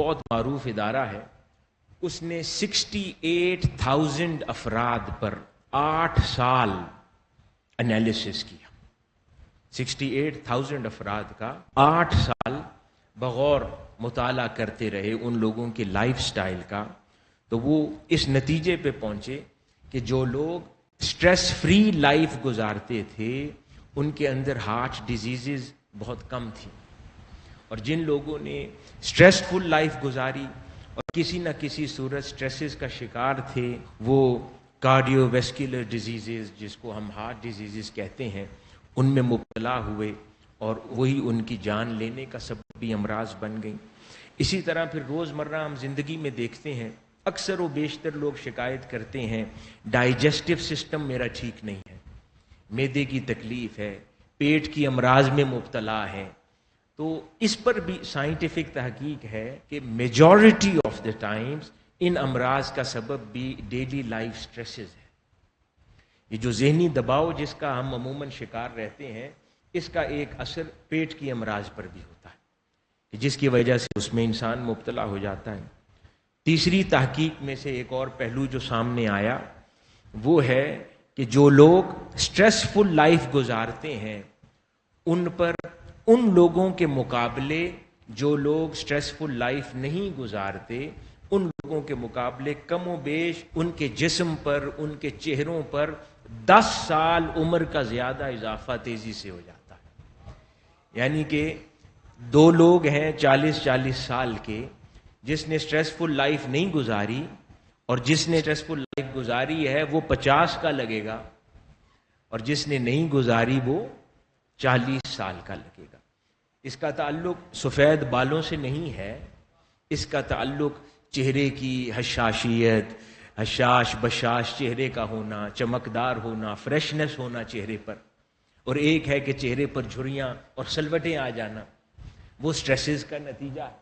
بہت معروف ادارہ ہے، اس نے سکسٹی ایٹ تھاؤزینڈ افراد پر آٹھ سال انالیسس کیا۔ سکسٹی ایٹ تھاؤزینڈ افراد کا آٹھ سال بغور مطالعہ کرتے رہے ان لوگوں کے لائف سٹائل کا۔ تو وہ اس نتیجے پہ پہنچے کہ جو لوگ سٹریس فری لائف گزارتے تھے، ان کے اندر ہارٹ ڈیزیزز بہت کم تھی اور جن لوگوں نے سٹریس فل لائف گزاری اور کسی نہ کسی صورت سٹریسز کا شکار تھے، وہ کارڈیو ویسکولر ڈیزیزز جس کو ہم ہارٹ ڈیزیزز کہتے ہیں، ان میں مبتلا ہوئے اور وہی ان کی جان لینے کا سب بھی امراض بن گئیں۔ اسی طرح پھر روز مرہ ہم زندگی میں دیکھتے ہیں، اکثر و بیشتر لوگ شکایت کرتے ہیں ڈائجسٹو سسٹم میرا ٹھیک نہیں ہے، میدے کی تکلیف ہے، پیٹ کی امراض میں مبتلا ہے۔ تو اس پر بھی سائنٹیفک تحقیق ہے کہ میجورٹی آف دا ٹائمز ان امراض کا سبب بھی ڈیلی لائف سٹریسز ہے۔ یہ جو ذہنی دباؤ جس کا ہم عموماً شکار رہتے ہیں، اس کا ایک اثر پیٹ کی امراض پر بھی ہوتا ہے۔ جس کی وجہ سے اس میں انسان مبتلا ہو جاتا ہے۔ تیسری تحقیق میں سے ایک اور پہلو جو سامنے آیا، وہ ہے کہ جو لوگ سٹریس فل لائف گزارتے ہیں، ان پر ان لوگوں کے مقابلے جو لوگ سٹریس فل لائف نہیں گزارتے، ان لوگوں کے مقابلے کم و بیش ان کے جسم پر، ان کے چہروں پر دس سال عمر کا زیادہ اضافہ تیزی سے ہو جاتا ہے۔ یعنی کہ دو لوگ ہیں چالیس چالیس سال کے، جس نے اسٹریسفل لائف نہیں گزاری اور جس نے اسٹریسفل لائف گزاری ہے وہ پچاس کا لگے گا اور جس نے نہیں گزاری وہ چالیس سال کا لگے گا۔ اس کا تعلق سفید بالوں سے نہیں ہے۔ اس کا تعلق چہرے کی حشاشیت، حشاش بشاش چہرے کا ہونا، چمکدار ہونا فریشنس ہونا چہرے پر۔ اور ایک ہے کہ چہرے پر جھریاں اور سلوٹیں آ جانا۔ وہ سٹریسز کا نتیجہ ہے۔